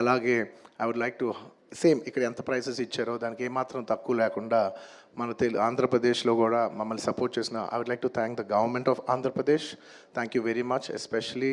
అలాగే I would like to same ఇక్కడ ఎంత ప్రైసెస్ ఇచ్చారో దానికి ఏమాత్రం తక్కువ లేకుండా మన తెలు ఆంధ్రప్రదేశ్లో కూడా మమ్మల్ని సపోర్ట్ చేసిన I would like to thank the government of Andhra Pradesh thank you very much especially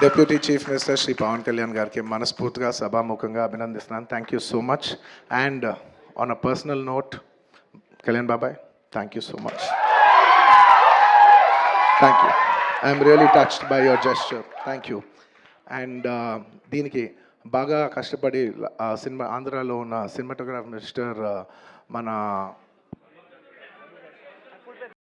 deputy chief minister Shri Pawan Kalyan గారికి మనస్ఫూర్తిగా సభాముఖంగా అభినందిస్తున్నాను. Thank you so much and on a personal note Kalyan బాబాయ్ thank you so much thank you I'm really touched by your gesture thank you and దీనికి బాగా కష్టపడి cinema ఆంధ్రాలో ఉన్న సినిమాటోగ్రాఫ్ మినిస్టర్ మన